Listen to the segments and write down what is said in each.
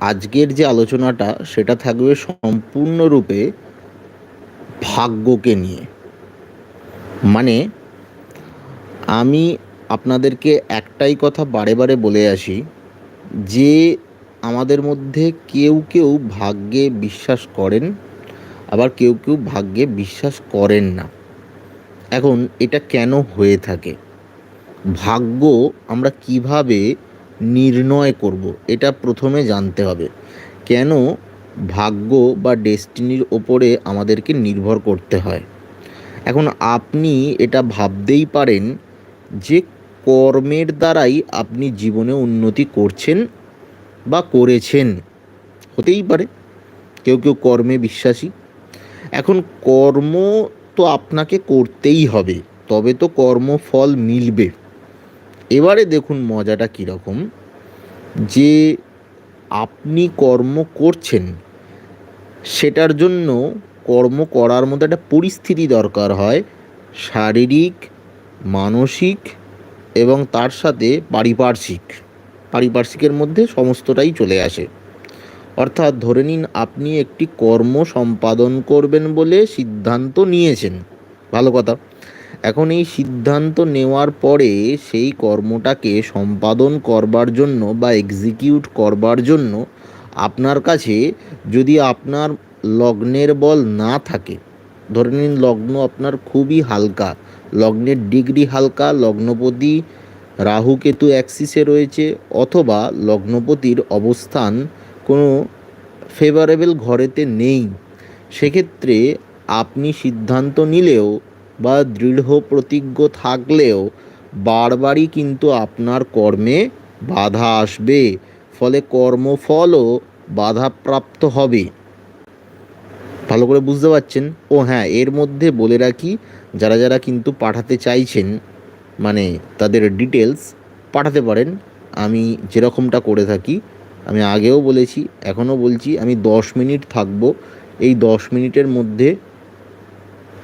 আজকের যে আলোচনাটা, সেটা থাকবে সম্পূর্ণরূপে ভাগ্যকে নিয়ে। মানে আমি আপনাদেরকে একটাই কথা বারে বারে বলে আসি, যে আমাদের মধ্যে কেউ কেউ ভাগ্যে বিশ্বাস করেন, আবার কেউ কেউ ভাগ্যে বিশ্বাস করেন না। এখন এটা কেন হয়ে থাকে? ভাগ্য আমরা কীভাবে নির্ণয় করব। এটা প্রথমে জানতে হবে। কেন ভাগ্য বা ডেস্টিনির ওপরে আমাদেরকে নির্ভর করতে হয়? এখন আপনি এটা ভাবতেই পারেন যে কর্মের দ্বারাই আপনি জীবনে উন্নতি করছেন বা করেছেন। হতেই পারে। কেউ কেউ কর্মে বিশ্বাসী। এখন কর্ম তো আপনাকে করতেই হবে। তবে তো কর্মফল মিলবে। এবারে দেখুন মজাটা কীরকম। যে আপনি কর্ম করছেন, সেটার জন্য কর্ম করার মধ্যে একটা পরিস্থিতি দরকার হয়, শারীরিক, মানসিক এবং তার সাথে পারিপার্শ্বিক। পারিপার্শ্বিকের মধ্যে সমস্তটাই চলে আসে। অর্থাৎ ধরে নিন আপনি একটি কর্ম সম্পাদন করবেন বলে সিদ্ধান্ত নিয়েছেন। ভালো কথা। এখন এই সিদ্ধান্ত নেওয়ার পরে সেই কর্মটাকে সম্পাদন করবার জন্য বা এক্সিকিউট করবার জন্য আপনার কাছে যদি আপনার লগ্নের বল না থাকে, ধরে নিন লগ্ন আপনার খুবই হালকা, লগ্নের ডিগ্রি হালকা, লগ্নপতি রাহু কেতু অ্যাক্সিসে রয়েছে অথবা লগ্নপতির অবস্থান কোনো ফেভারেবল ঘরেতে নেই, সেক্ষেত্রে আপনি সিদ্ধান্ত নিলেও বা দৃঢ় প্রতিজ্ঞ থাকলেও বারবারই কিন্তু আপনার কর্মে বাধা আসবে, ফলে কর্মফলও বাধাপ্রাপ্ত হবে। ভালো করে বুঝতে পারছেন? ও হ্যাঁ এর মধ্যে বলে রাখি, যারা যারা কিন্তু পাঠাতে চাইছেন মানে তাদের ডিটেলস পাঠাতে পারেন। আমি যেরকমটা করে থাকি, আমি আগেও বলেছি, এখনও বলছি, আমি দশ মিনিট থাকব। এই দশ মিনিটের মধ্যে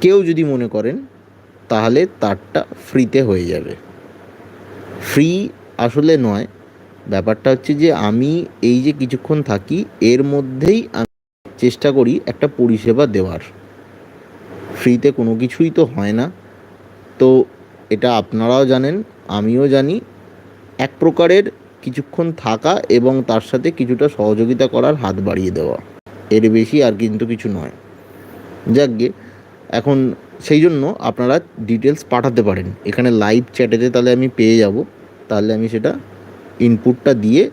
কেউ যদি মনে করেন, তাহলে তারটা ফ্রিতে হয়ে যাবে। ফ্রি আসলে নয়, ব্যাপারটা হচ্ছে যে আমি এই যে কিছুক্ষণ থাকি, এর মধ্যেই আমি চেষ্টা করি একটা পরিষেবা দেওয়ার। ফ্রিতে কোনো কিছুই তো হয় না। তো এটা আপনারাও জানেন, আমিও জানি, এক প্রকারের কিছুক্ষণ থাকা এবং তার সাথে কিছুটা সহযোগিতা করার হাত বাড়িয়ে দেওয়া। এর বেশি আর কিন্তু কিছু নয়। যাকগে এখন সেই জন্য আপনারা ডিটেলস পাঠাতে পারেন। এখানে লাইভ চ্যাটেতে তাহলে আমি পেয়ে যাব, তাহলে আমি সেটা ইনপুটটা দিয়ে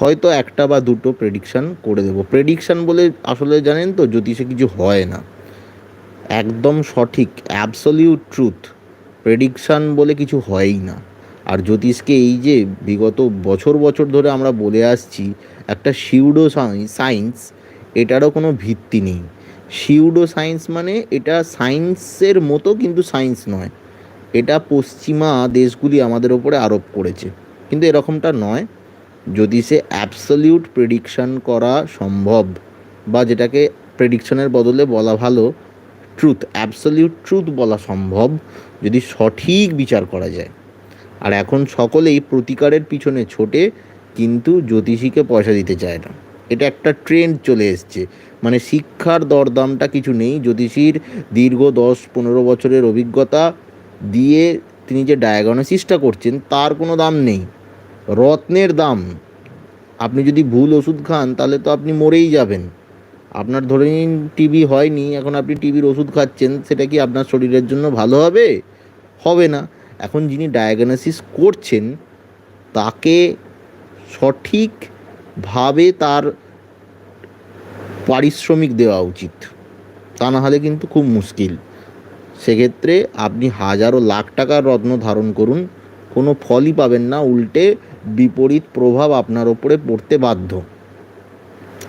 হয়তো একটা বা দুটো প্রেডিকশান করে দেবো। প্রেডিকশান বলে আসলে জানেন তো, জ্যোতিষে কিছু হয় না। একদম সঠিক অ্যাবসলিউট ট্রুথ প্রেডিকশান বলে কিছু হয়ই না। আর জ্যোতিষকে এই যে বিগত বছর বছর ধরে আমরা বলে আসছি, একটা সিউডো সায়েন্স এটারও কোনো ভিত্তি নেই। সিউডো সায়েন্স মানে এটা সায়েন্সের মতো কিন্তু সায়েন্স নয়। এটা পশ্চিমা দেশগুলি আমাদের ওপরে আরোপ করেছে। কিন্তু এরকমটা নয়। যদি সে অ্যাবসলিউট প্রেডিকশান করা সম্ভব বা যেটাকে প্রেডিকশনের বদলে বলা ভালো ট্রুথ অ্যাবসলিউট ট্রুথ বলা সম্ভব, যদি সঠিক বিচার করা যায়। আর এখন সকলেই প্রতিকারের পিছনে ছোটে, কিন্তু জ্যোতিষীকে পয়সা দিতে চায় না। এটা একটা ট্রেন্ড চলে এসছে। মানে শিক্ষার দরদামটা কিছু নেই। জ্যোতিষীর দীর্ঘ দশ পনেরো বছরের অভিজ্ঞতা দিয়ে তিনি যে ডায়াগনোসিসটা করছেন, তার কোনো দাম নেই। রত্নের দাম। আপনি যদি ভুল ওষুধ খান, তাহলে তো আপনি মরেই যাবেন। আপনার ধরে নিন টিবি হয়নি, এখন আপনি টিবির ওষুধ খাচ্ছেন, সেটা কি আপনার শরীরের জন্য ভালো হবে? হবে না। এখন যিনি ডায়াগনোসিস করছেন, তাকে সঠিকভাবে তার পারিশ্রমিক দেওয়া উচিত। তা না হলে কিন্তু খুব মুশকিল। সেক্ষেত্রে আপনি হাজারো লাখ টাকার রত্ন ধারণ করুন, কোনো ফলই পাবেন না, উল্টে বিপরীত প্রভাব আপনার ওপরে পড়তে বাধ্য।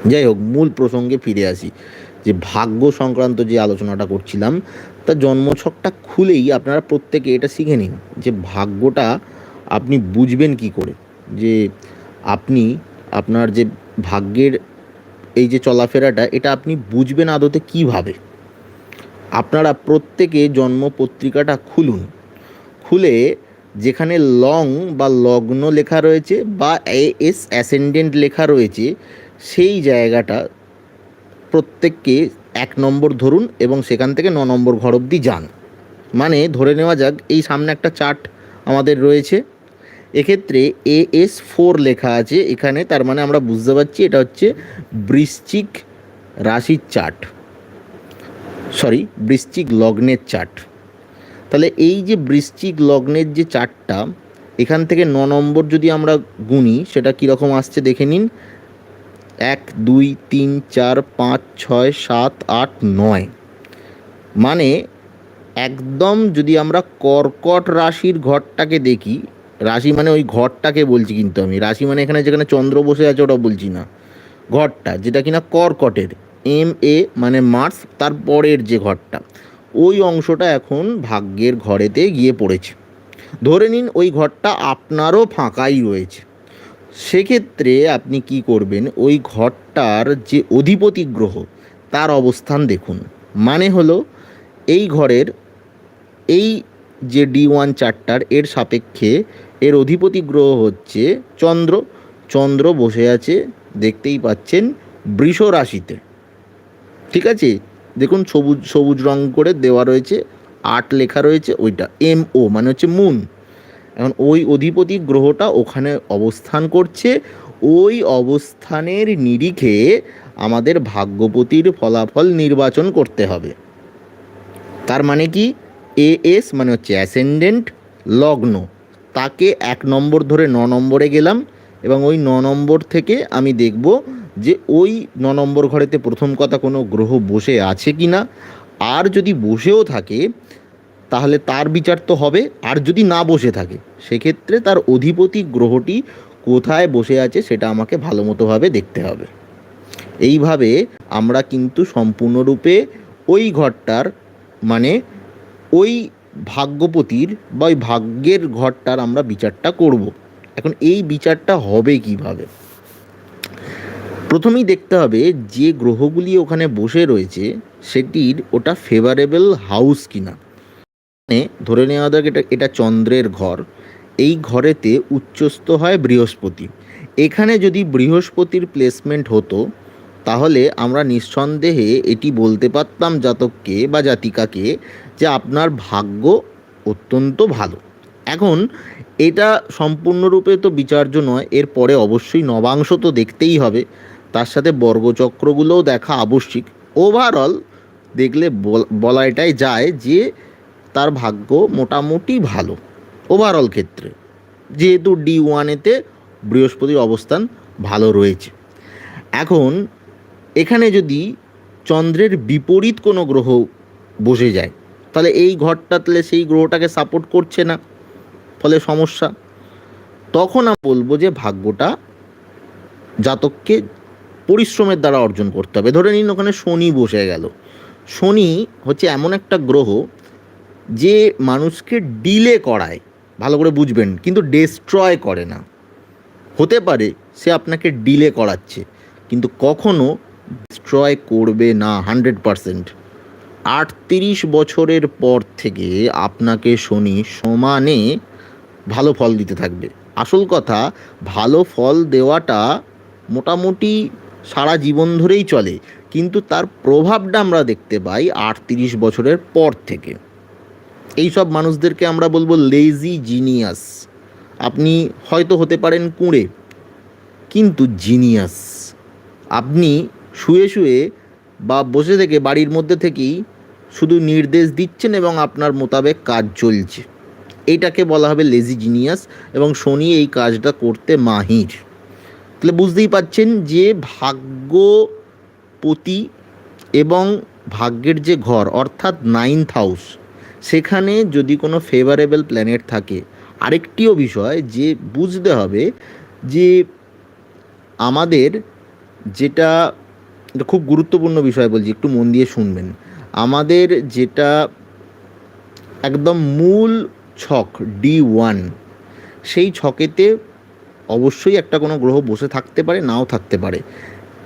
যাই হোক, মূল প্রসঙ্গে ফিরে আসি। যে ভাগ্য সংক্রান্ত যে আলোচনাটা করছিলাম, তা জন্মছকটা খুলেই আপনারা প্রত্যেকে এটা শিখে নিন যে ভাগ্যটা আপনি বুঝবেন কি করে। যে আপনি আপনার যে ভাগ্যের এই যে চলাফেরাটা, এটা আপনি বুঝবেন আদতে কীভাবে? আপনারা প্রত্যেকে জন্ম পত্রিকাটা খুলুন। খুলে যেখানে লং বা লগ্ন লেখা রয়েছে বা এস অ্যাসেন্ডেন্ট লেখা রয়েছে, সেই জায়গাটা প্রত্যেককে এক নম্বর ধরুন এবং সেখান থেকে ন নম্বর ঘর অবধি যান। মানে ধরে নেওয়া যাক, এই সামনে একটা চার্ট আমাদের রয়েছে। এক্ষেত্রে এ এস ফোর লেখা আছে, এখানে তার মানে আমরা বুঝতে পারছি এটা হচ্ছে বৃশ্চিক রাশির চার্ট। সরি বৃশ্চিক লগ্নের চার্ট। তাহলে এই যে বৃশ্চিক লগ্নের যে চার্টটা, এখান থেকে ন নম্বর যদি আমরা গুনি, সেটা কীরকম আসছে দেখে নিন। এক, দুই, তিন, চার, পাঁচ, ছয়, সাত, আট, নয়। মানে একদম যদি আমরা কর্কট রাশির ঘরটাকে দেখি রাশি মানে ওই ঘরটাকে বলছি কিন্তু আমি। রাশি মানে এখানে যেখানে চন্দ্র বসে আছে ওটা বলছি না। ঘরটা, যেটা কিনা কর্কটের এম এ মানে মার্স তার পরের যে ঘরটা। ওই অংশটা এখন ভাগ্যের ঘরেতে গিয়ে পড়েছে। ধরে নিন ওই ঘরটা আপনারও ফাঁকাই রয়েছে। সেক্ষেত্রে আপনি কি করবেন, ওই ঘরটার যে অধিপতি গ্রহ, তার অবস্থান দেখুন। মানে হলো এই ঘরের এই যে ডি ওয়ান চারটার এর সাপেক্ষে এর অধিপতি গ্রহ হচ্ছে চন্দ্র। চন্দ্র বসে আছে, দেখতেই পাচ্ছেন বৃষ রাশিতে। ঠিক আছে? দেখুন সবুজ সবুজ রং করে দেওয়া রয়েছে, আট লেখা রয়েছে, ওইটা এম ও মানে হচ্ছে মুন। এখন ওই অধিপতি গ্রহটা ওখানে অবস্থান করছে। ওই অবস্থানের নিরিখে আমাদের ভাগ্যপতির ফলাফল নির্বাচন করতে হবে। তার মানে কি? এ এস মানে হচ্ছে অ্যাসেন্ডেন্ট লগ্ন। তাকে এক নম্বর ধরে ন নম্বরে গেলাম এবং ওই ন নম্বর থেকে আমি দেখব যে ওই ন নম্বর ঘরেতে প্রথম কথা কোনো গ্রহ বসে আছে কি না। আর যদি বসেও থাকে, তাহলে তার বিচার তো হবে। আর যদি না বসে থাকে, সেক্ষেত্রে তার অধিপতি গ্রহটি কোথায় বসে আছে সেটা আমাকে ভালো মতোভাবে দেখতে হবে। এইভাবে আমরা কিন্তু সম্পূর্ণরূপে ওই ঘরটার মানে ওই ভাগ্যপতির বা ওই ভাগ্যের ঘরটার আমরা বিচারটা করব। এখন এই বিচারটা হবে কীভাবে? প্রথমেই দেখতে হবে যে গ্রহগুলি ওখানে বসে রয়েছে, সেটির ওটা ফেভারেবল হাউস কিনা। মানে ধরে নেওয়া যাক এটা এটা চন্দ্রের ঘর। এই ঘরেতে উচ্চস্থ হয় বৃহস্পতি। এখানে যদি বৃহস্পতির প্লেসমেন্ট হতো, তাহলে আমরা নিঃসন্দেহে এটি বলতে পারতাম জাতককে বা জাতিকাকে যে আপনার ভাগ্য অত্যন্ত ভালো। এখন এটা সম্পূর্ণরূপে তো বিচার্য নয়, এরপরে অবশ্যই নবাংশ তো দেখতেই হবে। তার সাথে বর্গচক্রগুলোও দেখা আবশ্যিক। ওভারঅল দেখলে বল- এটাই যায় যে তার ভাগ্য মোটামুটি ভালো ওভারঅল ক্ষেত্রে। যেহেতু ডি ওয়ানেতে বৃহস্পতির অবস্থান ভালো রয়েছে। এখন এখানে যদি চন্দ্রের বিপরীত কোনো গ্রহ বসে যায় তাহলে এই ঘরটা তাহলে সেই গ্রহটাকে সাপোর্ট করছে না। ফলে সমস্যা। তখন আমি বলব যে ভাগ্যটা জাতককে পরিশ্রমের দ্বারা অর্জন করতে হবে। ধরে নিন ওখানে শনি বসে গেল। শনি হচ্ছে এমন একটা গ্রহ যে মানুষকে ডিলে করায়। ভালো করে বুঝবেন, কিন্তু ডেস্ট্রয় করে না। হতে পারে সে আপনাকে ডিলে করাচ্ছে, কিন্তু কখনো ডিস্ট্রয় করবে না হান্ড্রেড পারসেন্ট আটত্রিশ বছরের পর থেকে আপনাকে শনি সমানে ভালো ফল দিতে থাকবে। আসল কথা, ভালো ফল দেওয়াটা মোটামুটি সারা জীবন ধরেই চলে, কিন্তু তার প্রভাবটা আমরা দেখতে পাই আটত্রিশ বছরের পর থেকে। এই সব মানুষদেরকে আমরা বলব লেজি জিনিয়াস আপনি হয়তো হতে পারেন কুঁড়ে, কিন্তু জিনিয়াস আপনি শুয়ে শুয়ে বা বসে থেকে, বাড়ির মধ্যে থেকেই শুধু নির্দেশ দিচ্ছেন এবং আপনার মোতাবেক কাজ চলছে। এইটাকে বলা হবে লেজি জিনিয়াস এবং শনি এই কাজটা করতে মাহির। তাহলে বুঝতেই পাচ্ছেন যে ভাগ্যপতি এবং ভাগ্যের যে ঘর, অর্থাৎ নাইন্থ হাউস সেখানে যদি কোনো ফেভারেবল প্ল্যানেট থাকে, আরেকটিও বিষয় যে বুঝতে হবে যে আমাদের যেটা এটা খুব গুরুত্বপূর্ণ বিষয় বলছি, একটু মন দিয়ে শুনবেন। আমাদের যেটা একদম মূল ছক ডি ওয়ান সেই ছকেতে অবশ্যই একটা কোনো গ্রহ বসে থাকতে পারে, নাও থাকতে পারে।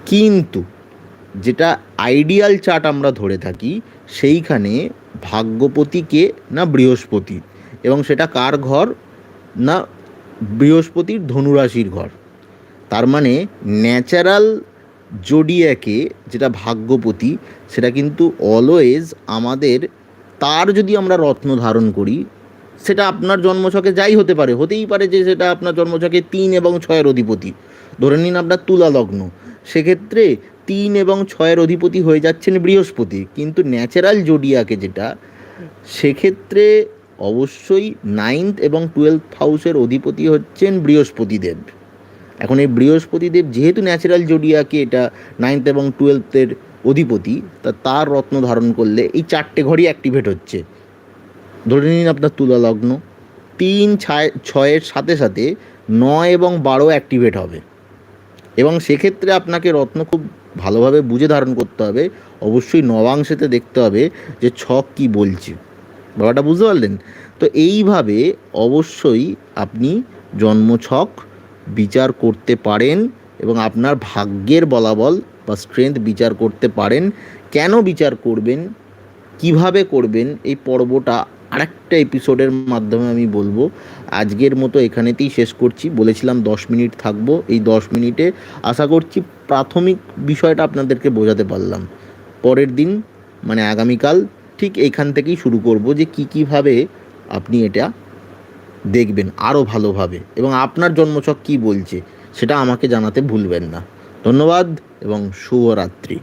কিন্তু যেটা আইডিয়াল চার্ট আমরা ধরে থাকি, সেইখানে ভাগ্যপতিকে না বৃহস্পতি, এবং সেটা কার ঘর? না বৃহস্পতির ধনুরাশির ঘর। তার মানে ন্যাচারাল জোডিয়াকে, যেটা ভাগ্যপতি, সেটা কিন্তু অলওয়েজ আমাদের, তার যদি আমরা রত্ন ধারণ করি, সেটা আপনার জন্মছকে যাই হতে পারে, হতেই পারে যে সেটা আপনার জন্মছকে তিন এবং ছয়ের অধিপতি। ধরে নিন আপনার তুলা লগ্ন। সেক্ষেত্রে তিন এবং ছয়ের অধিপতি হয়ে যাচ্ছেন বৃহস্পতি, কিন্তু ন্যাচারাল জোডিয়াকে যেটা, সেক্ষেত্রে অবশ্যই নাইন্থ এবং টুয়েলথ হাউসের অধিপতি হচ্ছেন বৃহস্পতিদেব। এখন এই বৃহস্পতিদেব যেহেতু ন্যাচারাল জোডিয়াকে এটা নাইনথ এবং টুয়েলথের অধিপতি, তা তার রত্ন ধারণ করলে এই চারটে ঘরই অ্যাক্টিভেট হচ্ছে। ধরে নিন আপনার তুলা লগ্ন, তিন ছয়, ছয়ের সাথে সাথে নয় এবং বারো অ্যাক্টিভেট হবে। এবং সেক্ষেত্রে আপনাকে রত্ন খুব ভালোভাবে বুঝে ধারণ করতে হবে। অবশ্যই নবাংশেতে দেখতে হবে যে ছক কি বলছে। ব্যাপারটা বুঝতে পারলেন? তো এইভাবে অবশ্যই আপনি জন্মছক বিচার করতে পারেন এবং আপনার ভাগ্যের বলাবল বা স্ট্রেংথ বিচার করতে পারেন। কেন বিচার করবেন? কীভাবে করবেন? এই পর্বটা আরেকটা এপিসোডের মাধ্যমে আমি বলব। আজকের মতো এখানেতেই শেষ করছি। বলেছিলাম দশ মিনিট থাকব। এই দশ মিনিটে আশা করছি প্রাথমিক বিষয়টা আপনাদেরকে বোঝাতে পারলাম। পরের দিন মানে আগামীকাল, ঠিক এইখান থেকেই শুরু করব যে কী কীভাবে আপনি এটা দেখবেন আরও ভালোভাবে। এবং আপনার জন্মছক কী বলছে, সেটা আমাকে জানাতে ভুলবেন না। ধন্যবাদ এবং শুভরাত্রি।